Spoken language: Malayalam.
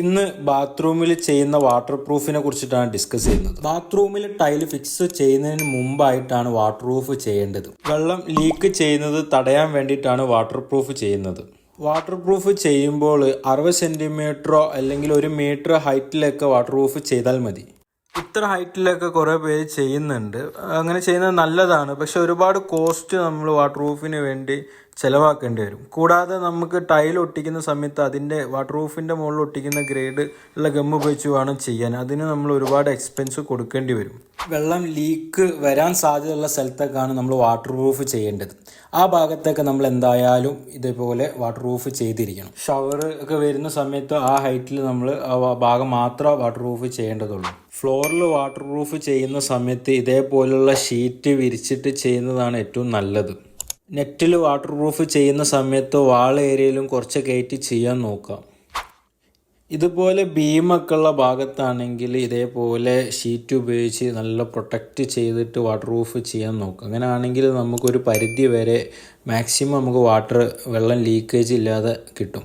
ഇന്ന് ബാത്റൂമിൽ ചെയ്യുന്ന വാട്ടർ പ്രൂഫിനെ കുറിച്ചിട്ടാണ് ഡിസ്കസ് ചെയ്യുന്നത്. ബാത്റൂമിൽ ടൈൽ ഫിക്സ് ചെയ്യുന്നതിന് മുമ്പായിട്ടാണ് വാട്ടർ പ്രൂഫ് ചെയ്യേണ്ടത്. വെള്ളം ലീക്ക് ചെയ്യുന്നത് തടയാൻ വേണ്ടിയിട്ടാണ് വാട്ടർ പ്രൂഫ് ചെയ്യുന്നത്. വാട്ടർ പ്രൂഫ് ചെയ്യുമ്പോൾ അറുപത് സെന്റിമീറ്ററോ അല്ലെങ്കിൽ ഒരു മീറ്റർ ഹൈറ്റിലൊക്കെ വാട്ടർ പ്രൂഫ് ചെയ്താൽ മതി. ഇത്ര ഹൈറ്റിലൊക്കെ കുറേ പേര് ചെയ്യുന്നുണ്ട്. അങ്ങനെ ചെയ്യുന്നത് നല്ലതാണ്. പക്ഷെ ഒരുപാട് കോസ്റ്റ് നമ്മൾ വാട്ടർ പ്രൂഫിന് വേണ്ടി ചിലവാക്കേണ്ടി വരും. കൂടാതെ നമുക്ക് ടൈൽ ഒട്ടിക്കുന്ന സമയത്ത് അതിന്റെ വാട്ടർ പ്രൂഫിന്റെ മുകളിൽ ഒട്ടിക്കുന്ന ഗ്രേഡ് ഉള്ള ഗം ഉപയോഗിച്ച് വേണം ചെയ്യാൻ. അതിന് നമ്മൾ ഒരുപാട് എക്സ്പെൻസ് കൊടുക്കേണ്ടി വരും. വെള്ളം ലീക്ക് വരാൻ സാധ്യതയുള്ള സ്ഥലത്തൊക്കെയാണ് നമ്മൾ വാട്ടർ പ്രൂഫ് ചെയ്യേണ്ടത്. ആ ഭാഗത്തൊക്കെ നമ്മൾ എന്തായാലും ഇതേപോലെ വാട്ടർ പ്രൂഫ് ചെയ്തിരിക്കണം. ഷവർ ഒക്കെ വരുന്ന സമയത്ത് ആ ഹൈറ്റിൽ നമ്മൾ ആ ഭാഗം മാത്രമേ വാട്ടർ പ്രൂഫ് ചെയ്യേണ്ടതുള്ളൂ ഫ്ലോറിൽ വാട്ടർ പ്രൂഫ് ചെയ്യുന്ന സമയത്ത് ഇതേപോലുള്ള ഷീറ്റ് വിരിച്ചിട്ട് ചെയ്യുന്നതാണ് ഏറ്റവും നല്ലത്. നെറ്റിൽ വാട്ടർ പ്രൂഫ് ചെയ്യുന്ന സമയത്ത് വാൾ ഏരിയയിലും കുറച്ച് കയറ്റി ചെയ്യാൻ നോക്കാം. ഇതുപോലെ ബീമൊക്കെ ഉള്ള ഭാഗത്താണെങ്കിൽ ഇതേപോലെ ഷീറ്റ് ഉപയോഗിച്ച് നല്ല പ്രൊട്ടക്റ്റ് ചെയ്തിട്ട് വാട്ടർ പ്രൂഫ് ചെയ്യാൻ നോക്കുക അങ്ങനെ ആണെങ്കിൽ നമുക്കൊരു പരിധി വരെ മാക്സിമം നമുക്ക് വാട്ടർ വെള്ളം ലീക്കേജ് ഇല്ലാതെ കിട്ടും.